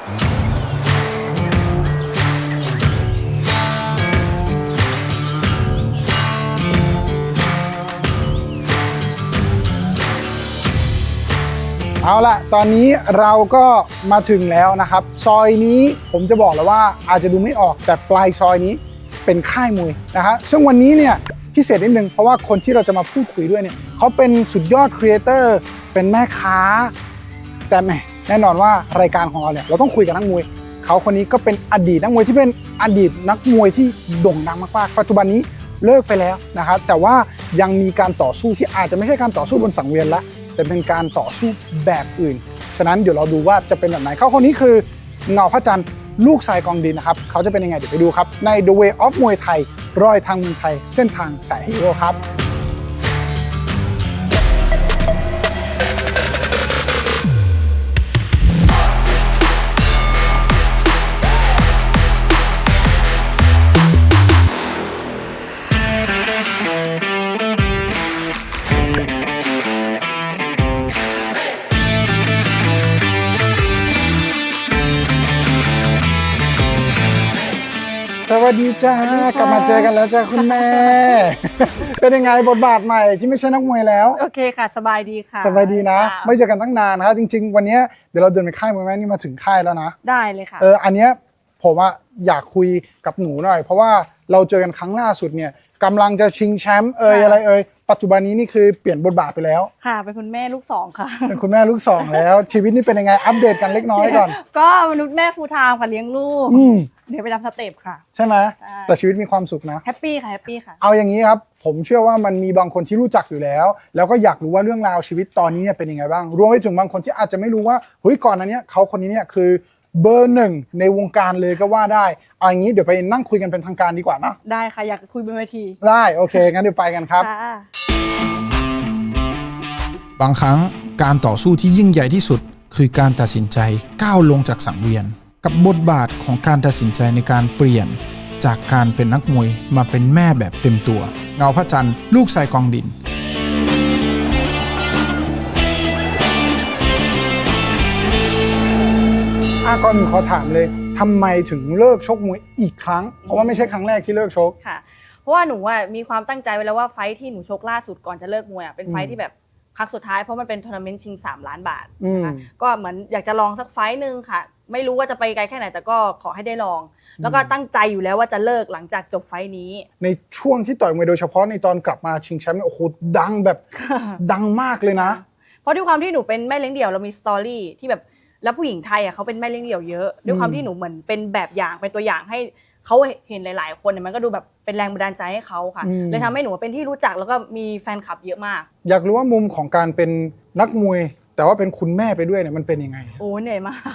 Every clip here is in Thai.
เอาละตอนนี้เราก็มาถึงแล้วนะครับ ซอยนี้ผมจะบอกเลยว่าอาจจะดูไม่ออกแต่ปลายซอยนี้เป็นค่ายมวยนะฮะซึ่งวันนี้เนี่ยพิเศษนิดนึงเพราะว่าคนที่เราจะมาพูดคุยด้วยเนี่ยเขาเป็นสุดยอดครีเอเตอร์เป็นแม่ค้า แต่แหม แน่นอนว่ารายการของเราเนี่ยเราต้องคุยกับนักมวยเขาคนนี้ก็เป็นอดีตนักมวยที่เป็นอดีตนักมวยที่โด่งดังมากๆปัจจุบันนี้เลิกไปแล้วนะครับแต่ว่ายังมีการต่อสู้ที่อาจจะไม่ใช่การต่อสู้บนสังเวียนละแต่เป็นการต่อสู้แบบอื่น ฉะนั้นเดี๋ยวเราดูว่าจะเป็นแบบไหนเขาคนนี้คือเงาพระจันทร์ลูกชายกองดินนะครับ เขาจะเป็นยังไงเดี๋ยวไปดูครับ ใน The Way of มวยไทย รอยทางเมืองไทย เส้นทางสายฮีโร่ครับ จ้าสวัสดีค่ะกลับมาเจอกันแล้วจ้าคุณแม่ เป็นยังไงบทบาทใหม่ที่ไม่ใช่นักมวยแล้ว โอเคค่ะ สบายดีค่ะ สบายดีนะค่ไม่เจอกันตั้งนานนะครับจริง ๆ วันเนี้ยเดี๋ยวเราเดินไปค่ายมวยแม่นี่มาถึงค่ายแล้วนะ ได้เลยค่ะ เอออันเนี้ยผมอะอยากคุยกับหนูหน่อย เพราะว่า เราเจอกันครั้งล่าสุดเนี่ยกำลังจะชิงแชมป์เอยค่ะ อะไรเอยปัจจุบันนี้นี่คือเปลี่ยนบทบาทไปแล้ว ค่ะ เป็นคุณแม่ลูกสองค่ะ เป็นคุณแม่ลูกสองแล้ว ชีวิตนี่เป็นยังไงอัปเดตกันเล็กน้อยก่อน ก็มนุษย์แม่ฟูลไทม์ค่ะเลี้ยงลูก อืมเดี๋ยวไปทำสเต็ปค่ะ ใช่ไหมใช่ แต่ชีวิตมีความสุขนะ แฮปปี้ค่ะแฮปปี้ค่ะ เอาอย่างนี้ครับ ผมเชื่อว่ามันมีบางคนที่รู้จักอยู่แล้ว แล้วก็อยากรู้ว่าเรื่องราวชีวิตตอนนี้เนี่ยเป็นยังไงบ้าง รวมไปถึงบางคนที่อาจจะไม่รู้ว่าเฮ้ยก่อนหนั้นเนี้ยเขาคนนี้เนี่ยคือ เบอร์หนึ่งในวงการเลยก็ว่าได้เอาอย่างนี้เดี๋ยวไปนั่งคุยกันเป็นทางการดีกว่านะได้ค่ะ อยากคุยบนเวทีได้โอเคงั้นเดี๋ยวไปกันครับ ค่ะบางครั้งการต่อสู้ที่ยิ่งใหญ่ที่สุด คือการตัดสินใจก้าวลงจากสังเวียน กับบทบาทของการตัดสินใจในการเปลี่ยน จากการเป็นนักมวยมาเป็นแม่แบบเต็มตัว เงาพระจันทร์ลูกชายกองดิน อะก่อนอื่นขอถามเลยทำไมถึงเลิกชกมวยอีกครั้ง เพราะว่าไม่ใช่ครั้งแรกที่เลิกชก ค่ะ เพราะว่าหนูอะมีความตั้งใจไว้แล้วว่าไฟท์ที่หนูชกล่าสุดก่อนจะเลิกมวยอะเป็นไฟท์ที่แบบครั้งสุดท้ายเพราะมันเป็นทัวร์นาเมนต์ชิง 3 ล้านบาทนะคะอืม ก็เหมือนอยากจะลองสักไฟท์หนึ่งค่ะ ไม่รู้ว่าจะไปไกลแค่ไหนแต่ก็ขอให้ได้ลอง แล้วก็ตั้งใจอยู่แล้วว่าจะเลิกหลังจากจบไฟท์นี้ ในช่วงที่ต่อยมวยโดยเฉพาะในตอนกลับมาชิงแชมป์เนี่ยโอ้โหดังแบบดังมากเลยนะ เพราะด้วยความที่หนูเป็นแม่เลี้ยงเดี่ยวเรามีสตอรี่ที่แบบ แล้วผู้หญิงไทยอะเขาเป็นแม่เลี้ยงเดี่ยวเยอะ ด้วยความที่หนูเหมือนเป็นแบบอย่างเป็นตัวอย่างให้เขาเห็นหลาย ๆ คนเนี่ยมันก็ดูแบบเป็นแรงบันดาลใจให้เขาค่ะ อืม เลยทำให้หนูเป็นที่รู้จักแล้วก็มีแฟนคลับเยอะมาก อยากรู้ว่ามุมของการเป็นนักมวย แต่ว่าเป็นคุณแม่ไปด้วยเนี่ยมันเป็นยังไง โอ้เหนื่อยมาก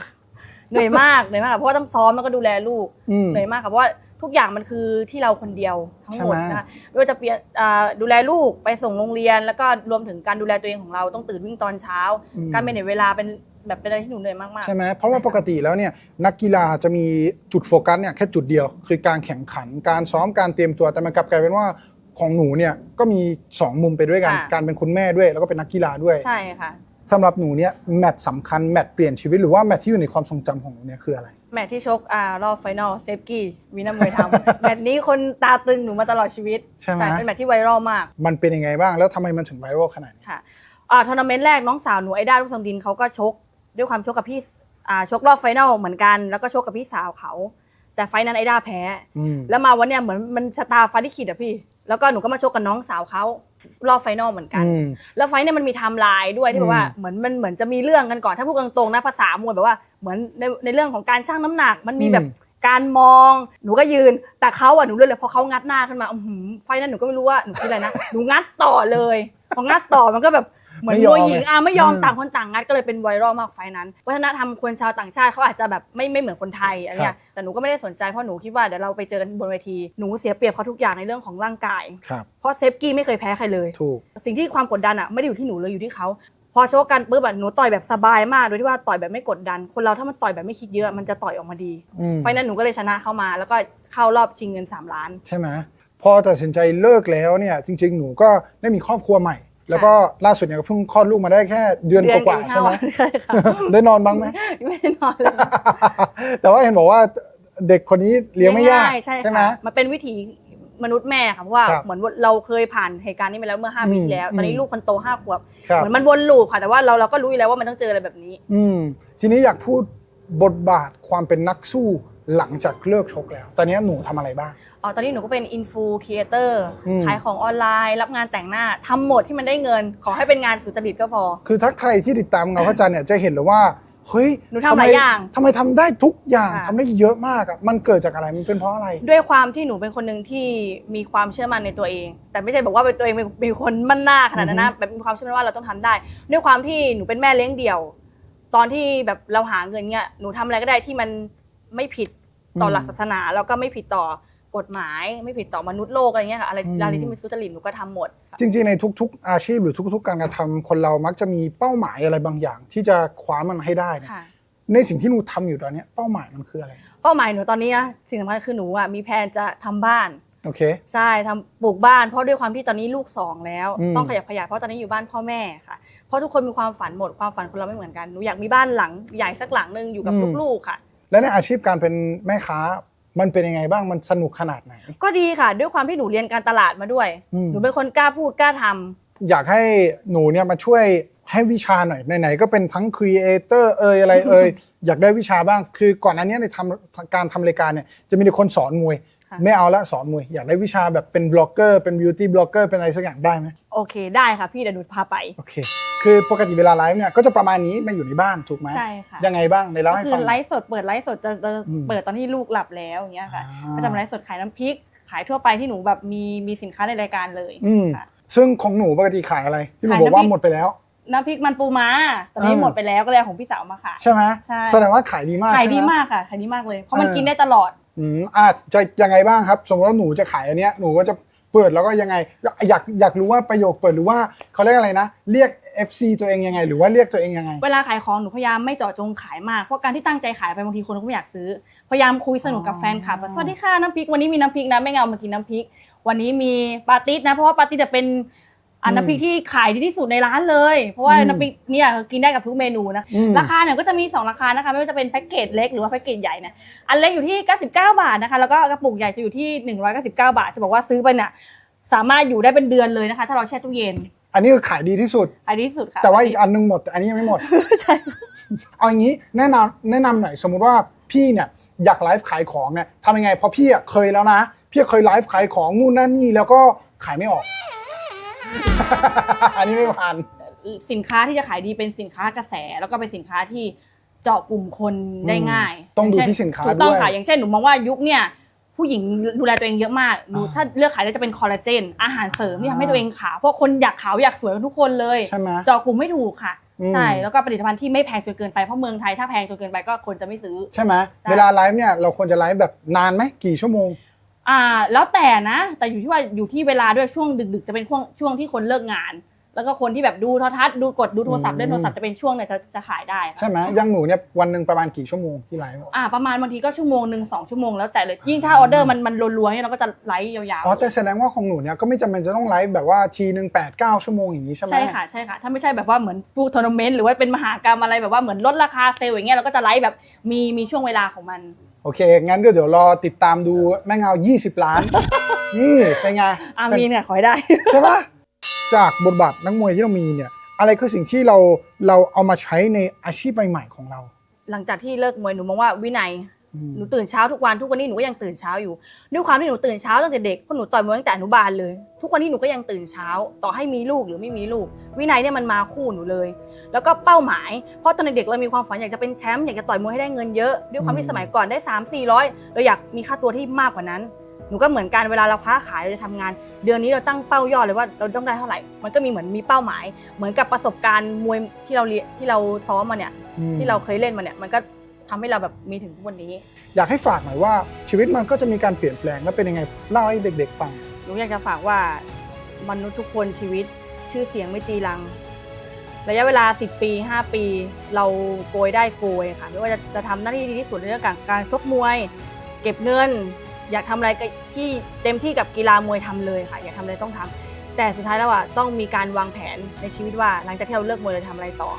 เหนื่อยมากเหนื่อยมากค่ะเพราะว่าต้องซ้อมแล้วก็ดูแลลูก อืม เหนื่อยมากค่ะเพราะว่าทุกอย่างมันคือที่เราคนเดียวทั้งหมดใช่ไหม นะคะไม่ว่าจะเปลี่ยนอ่าดูแลลูกไปส่งโรงเรียน แล้วก็รวมถึงการดูแลตัวเองของเราต้องตื่นวิ่งตอนเช้าการเป็นเวลาเป็น แบบเป็นอะไรที่หนูเหนื่อยมากๆ ใช่ไหมเพราะว่าปกติแล้วเนี่ยนักกีฬาจะมีจุดโฟกัสเนี่ยแค่จุดเดียว คือการแข่งขันการซ้อมการเตรียมตัวแต่มันกลับกลายเป็นว่าของหนูเนี่ยก็มี 2 มุมไปด้วยกัน ค่ะ การเป็นคุณแม่ด้วย แล้วก็เป็นนักกีฬาด้วยใช่ค่ะ สำหรับหนูเนี่ยแมตช์สำคัญแมตช์เปลี่ยนชีวิตหรือว่าแมตช์ที่อยู่ในความทรงจำของหนูเนี่ยคืออะไร แมตช์ที่ชกอ่ารอบไฟนอลเซฟกี้วีนามวยทำ แมตช์นี้คนตาตึงหนูมาตลอดชีวิตใช่ไหม เป็นแมตช์ที่ไวรัลมากมันเป็นยังไงบ้างแล้วทำไมมันถึงไวรัลขนาดนี้ ค่ะอ่าทัวร์นาเมนต์แรกน้องสาวหนูไอด้าลูกทรงดินเขาก็ชก ด้วยความชกกับพี่อ่าชกรอบไฟนอลเหมือนกัน แล้วก็ชกกับพี่สาวเขา แต่ไฟท์นั้นไอด้าแพ้ อืมแล้วมาวันเนี้ยเหมือนมันชะตาฟ้าลิขิตอะพี่ แล้วก็หนูก็มาชกกับน้องสาวเขารอบไฟนอลเหมือนกัน อืม แล้วไฟท์เนี่ยมันมีไทม์ไลน์ด้วยที่แบบว่าเหมือนมันเหมือนจะมีเรื่องกันก่อน ถ้าพูดตรงๆนะภาษามวยแบบว่าเหมือนในในเรื่องของการชั่งน้ำหนัก มันมีแบบอืมการมองหนูก็ยืน แต่เขาอะหนูเลยเลยพอเขางัดหน้าขึ้นมาอื้อหือไฟท์นั้นหนูก็ไม่รู้ว่าหนูคิดอะไรนะ หนูงัดต่อเลยพองัดต่อมันก็แบบ เหมือนไม่ยมอมวยหญิงอะไม่ยอมอืมต่างคนต่างงัดก็เลยเป็นไวรัลมากไฟท์นั้น วัฒนธรรมคนชาวต่างชาติเขาอาจจะแบบไม่ไม่เหมือนคนไทยอะไรเงี้ยแต่หนูก็ไม่ได้สนใจเพราะหนูคิดว่าเดี๋ยวเราไปเจอกันบนเวทีหนูเสียเปรียบเขาทุกอย่างในเรื่องของร่างกายครับเพราะเซฟกี้ไม่เคยแพ้ใครเลยถูกสิ่งที่ความกดดันอะไม่ได้อยู่ที่หนูเลยอยู่ที่เขาพอชกกันปุ๊บอะหนูต่อยแบบสบายมากโดยที่ว่าต่อยแบบไม่กดดัน คนเราถ้ามันต่อยแบบไม่คิดเยอะมันจะต่อยออกมาดีอืมไฟนั้นหนูก็เลยชนะเข้ามา แล้วก็เข้ารอบชิงเงิน 3 ล้าน ใช่ไหมพอตัดสินใจเลิกแล้วเนี่ยจริง ๆ หนูก็ได้มีครอบครัวใหม่ แล้วก็ล่าสุดเนี่ยก็เพิ่งคลอดลูกมาได้แค่เดือนกว่าๆเดือนใช่ไหมกับอีกห้าวันใช่ค่ะได้นอนบ้างไหมไม่ได้นอนเลยแต่ว่าเห็นบอกว่าเด็กคนนี้เลี้ยงไม่ยากใช่ใช่ไหมค่ะมันเป็นวิถีมนุษย์แม่ค่ะเพราะว่าครับเหมือนเราเคยผ่านเหตุการณ์นี้มาแล้วเมื่อห้าปีอืมที่แล้ว ตอนนี้อืมลูกคนโตห้าขวบครับเหมือนมันวนลูปค่ะแต่ว่าเราเราก็รู้อยู่แล้วว่ามันต้องเจออะไรแบบนี้ อืมทีนี้อยากพูดบทบาทความเป็นนักสู้หลังจากเลิกชกแล้ว ตอนนี้หนูทำอะไรบ้าง อ๋อตอนนี้หนูก็เป็นอินฟูครีเอเตอร์อืม ขายของออนไลน์ รับงานแต่งหน้าทำหมดที่มันได้เงิน ขอให้เป็นงานสุจริตก็พอ คือถ้าใครที่ติดตามเงาพระจันทร์เนี่ยจะเห็นเลยว่าเฮ้ยหนูทำหลายอย่างทำไมทำได้ทุกอย่างค่ะ ทำได้เยอะมากอะมันเกิดจากอะไรมันเป็นเพราะอะไร ด้วยความที่หนูเป็นคนหนึ่งที่มีความเชื่อมั่นในตัวเอง แต่ไม่ใช่บอกว่าเป็นตัวเองเป็นเป็นคนมั่นหน้าขนาดนั้นนะแบบมีความเชื่อมั่นว่าเราต้องทำได้ ด้วยความที่หนูเป็นแม่เลี้ยงเดี่ยว ตอนที่แบบเราหาเงินเนี่ยหนูทำอะไรก็ได้ที่มันไม่ผิดต่ออืมหลักศาสนาแล้วก็ไม่ผิดต่อ กฎหมายไม่ผิดต่อมนุษย์โลกอะไรเงี้ยค่ะอะไรอืมอะไรที่มันสุจริตหนูก็ทำหมด จริง ๆ ในทุก ๆ อาชีพหรือทุก ๆ การกระทำคนเรามักจะมีเป้าหมายอะไรบางอย่าง ที่จะคว้ามันมาให้ได้เนี่ยค่ะในสิ่งที่หนูทำอยู่ตอนเนี้ยเป้าหมายมันคืออะไร เป้าหมายหนูตอนนี้นะสิ่งสำคัญคือหนูอะมีแผนจะทำบ้านโอเคใช่ทำปลูกบ้านเพราะด้วยความที่ตอนนี้ลูกสองแล้วอืมต้องขยับขยายเพราะตอนนี้อยู่บ้านพ่อแม่ค่ะเพราะทุกคนมีความฝันหมดความฝันคนเราไม่เหมือนกันหนูอยากมีบ้านหลังใหญ่สักหลังหนึ่งอยู่กับลูกๆค่ะ และในอาชีพการเป็นแม่ค้า มันเป็นยังไงบ้างมันสนุกขนาดไหน ก็ดีค่ะ ด้วยความที่หนูเรียนการตลาดมาด้วย อืม หนูเป็นคนกล้าพูดกล้าทำ อยากให้หนูเนี่ยมาช่วยให้วิชาหน่อยไหนๆก็เป็นทั้งครีเอเตอร์เอยอะไรเอยอยากได้วิชาบ้างคือก่อนหน้านี้ในทำการทำรายการเนี่ยจะมีแต่คนสอนมวยค่ะ ไม่เอาละสอนมวยอยากได้วิชาแบบเป็นบล็อกเกอร์เป็นบิวตี้บล็อกเกอร์เป็นอะไรสักอย่างได้ไหมโอเคได้ค่ะพี่เดี๋ยวหนูพาไปโอเคคือปกติเวลาไลฟ์เนี่ยก็จะประมาณนี้มาอยู่ในบ้านถูกไหมใช่ค่ะยังไงบ้างในเล่าก็ให้คืฟัองไลฟ์สดเปิดไลฟ์สดจะจะอืมเปิดตอนที่ลูกหลับแล้วอย่างเงี้ยค่ะอ่าก็จะมาไลฟ์สดขายน้ำพริกขายทั่วไปที่หนูแบบมีมีสินค้าในรายการเลยอืมค่ะซึ่งของหนูปกติขายอะไร ที่หนูขายบอกว่าน้ำพริกหมดไปแล้วน้ำพริกมันปูม้าตอนนี้อ่าหมดไปแล้วก็เลยเอาของพี่สาวมาขายใช่ไหมใช่แสดงว่าขายดีมากขายดีใช่ไหมากค่ะขายดีมากเลยเพราะมันเออกินได้ตลอด อืมอะจะยังไงบ้างครับ สมมติว่าหนูจะขายอันเนี้ยหนูก็จะเปิดแล้วก็ยังไง อยากอยากรู้ว่าประโยคเปิดหรือว่าเขาเรียกอะไรนะ เรียก FC ตัวเองยังไง หรือว่าเรียกตัวเองยังไง เวลาขายของหนูพยายามไม่เจาะจงขายมาก เพราะการที่ตั้งใจขายไปบางทีคนก็ไม่อยากซื้อ พยายามคุยสนุกกับแฟนคลับว่าสวัสดีค่ะน้ำพริกวันนี้มีน้ำพริกนะไม่เงามากินน้ำพริก วันนี้มีปาติสนะเพราะว่าปาติสจะเป็น อันอืมน้ำพริกที่ขายดีที่สุดในร้านเลย เพราะว่าอืมน้ำพริกเนี่ยกินได้กับทุกเมนูนะอืมราคาเนี่ยก็จะมี 2 ราคานะคะ ไม่ว่าจะเป็นแพ็กเกจเล็กหรือว่าแพ็กเกจใหญ่เนี่ยอันเล็กอยู่ที่ 99 บาทนะคะ แล้วก็กระปุกใหญ่จะอยู่ที่ 199 บาท จะบอกว่าซื้อไปเนี่ยสามารถอยู่ได้เป็นเดือนเลยนะคะ ถ้าเราแช่ตู้เย็น อันนี้คือขายดีที่สุด อันนี้ที่สุดค่ะ แต่ว่าอีกอันนึงหมดแต่อันนี้ยังไม่หมด ใช่ เอาอย่างนี้แนะนำแนะนำหน่อยสมมุติว่าพี่เนี่ยอยากไลฟ์ขายของเนี่ยทำยังไงเพราะพี่อะเคยแล้วนะ พี่เคยไลฟ์ขายของนู่นนั่นนี่แล้วก็ขายไม่ออก อันนี้ไม่ผ่าน สินค้าที่จะขายดีเป็นสินค้ากระแส แล้วก็เป็นสินค้าที่เจาะกลุ่มคนได้ง่ายต้องดูย่าเช่ที่สินค้าถูกต้องด้วย ค่ะอย่างเช่นหนูมองว่ายุคเนี่ยผู้หญิงดูแลตัวเองเยอะมากหนูอ่าถ้าเลือกขายได้จะเป็นคอลลาเจน อาหารเสริมที่ทำให้ตัวเองขาวเพราะคนอยากขาวอยากสวยกันทุกคนเลย ใช่ไหม เจาะกลุ่มไม่ถูกค่ะ อืม ใช่แล้วก็ผลิตภัณฑ์ที่ไม่แพงจนเกินไปเพราะเมืองไทยถ้าแพงจนเกินไปก็คนจะไม่ซื้อ ใช่ไหมใช่ เวลาไลฟ์เนี่ยเราควรจะไลฟ์แบบนานไหมกี่ชั่วโมง อ่า แล้วแต่นะ แต่อยู่ที่ว่าอยู่ที่เวลาด้วยช่วงดึกๆ จะเป็นช่วงช่วงที่คนเลิกงาน แล้วก็คนที่แบบดูโทรทัศน์ดูกดดูโทรศัพอืท์มเล่นโทรศัพท์จะเป็นช่วงเนี่ยจะจะขายได้ค่ะใช่ไหมอยังหนูเนี่ยวันหนึ่งประมาณกี่ชั่วโมงที่ไลฟ์อ่าประมาณบางทีก็ชั่วโมงหนึ่งสองชั่วโมงแล้วแต่เลยยิ่งถ้าออเดอร์มันมันรัวๆเนี่ยเราก็จะไลฟ์ยาวอ๋อแต่แสดงว่าของหนูเนี่ยก็ไม่จำเป็นจะต้องไลฟ์แบบว่าทีหนึ่งแปดเก้าชั่วโมงอย่างนี้ใช่ไหมใช่ค่ะใช่ค่ะถ้าไม่ใช่แบบว่าเหมือนพวกทัวร์นาเมนต์หรือว่าเป็นมหากรรมอะไรแบบว่าเหมือนลดราคาเซลล์อย่างเงี้ยเราก็จะไลฟ์แบบมีมีช่วงเวลาของมัน โอเค งั้นก็เดี๋ยวรอติดตามดูแม่เงา 20 ล้าน นี่เป็นไงอามีเนี่ยขอให้ได้ ใช่ปะจากบทบาทนักมวยที่เรามีเนี่ย อะไรคือสิ่งที่เราเราเอามาใช้ในอาชีพใหม่ๆของเรา หลังจากที่เลิกมวยหนูมองว่าวินัยอืม หนูตื่นเช้าทุกวันทุกวันนี้หนูก็ยังตื่นเช้าอยู่ด้วยความที่หนูตื่นเช้าตั้งแต่เด็กเพราะหนูต่อยมวยตั้งแต่อนุบาลเลย ทุกวันนี้หนูก็ยังตื่นเช้า ต่อให้มีลูกหรือไม่มีลูก วินัยเนี่ยมันมาคู่หนูเลย แล้วก็เป้าหมาย เพราะตอนเด็กๆเรามีความฝันอยากจะเป็นแชมป์อยากจะต่อยมวยให้ได้เงินเยอะด้วยความที่สมัยก่อนได้ 3 4 0 0เราอยากมีค่าตัวที่มากกว่านั้นหนูก็เหมือนกันเวลาเราค้าขายเราจะทำงาน เดือนนี้เราตั้งเป้ายอดเลยว่าเราต้องได้เท่าไหร่ มันก็มีเหมือนมีเป้าหมาย เหมือนกับประสบการณ์มวยที่เราเรียนที่เราซ้อมมาเนี่ยอืมที่เราเคยเล่นมาเนี่ยมันก็ ทำให้เราแบบมีถึงทุกวันนี้ อยากให้ฝากหน่อยว่าชีวิตมันก็จะมีการเปลี่ยนแปลงแล้วเป็นยังไงเล่าให้เด็ก ๆ ฟัง หนูอยากจะฝากว่ามนุษย์ทุกคนชีวิตชื่อเสียงไม่จีรัง ระยะเวลา 10 ปี 5 ปี เราโกยได้โกยค่ะไม่ว่าจะจะทำหน้าที่ดีที่สุดในเรื่องการการชกมวย เก็บเงิน อยากทำอะไรก็ที่เต็มที่กับกีฬามวยทำเลยค่ะ อยากทำอะไรต้องทำ แต่สุดท้ายแล้วอะต้องมีการวางแผนในชีวิตว่า หลังจากที่เราเลิกมวยเราจะทำอะไรต่อ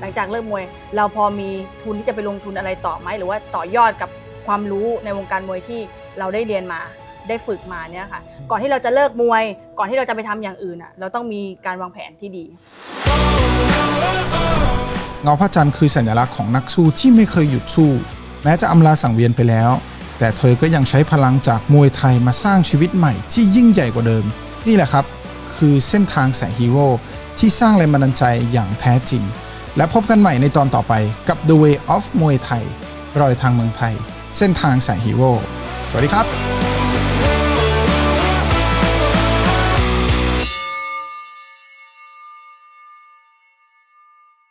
หลังจากเลิกมวย เราพอมีทุนที่จะไปลงทุนอะไรต่อไหมหรือว่าต่อยอดกับความรู้ในวงการมวยที่เราได้เรียนมาได้ฝึกมาเนี่ยค่ะ ก่อนที่เราจะเลิกมวย ก่อนที่เราจะไปทำอย่างอื่นอะเราต้องมีการวางแผนที่ดี เงาพระจันทร์คือสัญลักษณ์ของนักสู้ที่ไม่เคยหยุดสู้ แม้จะอำลาสังเวียนไปแล้ว แต่เธอก็ยังใช้พลังจากมวยไทยมาสร้างชีวิตใหม่ที่ยิ่งใหญ่กว่าเดิม นี่แหละครับ คือเส้นทางแสงฮีโร่ที่สร้างแรงบันดาลใจอย่างแท้จริง และพบกันใหม่ในตอนต่อไปกับ The Way of Muay Thai รอยทางเมืองไทย เส้นทางแสงฮีโร่สวัสดีครับ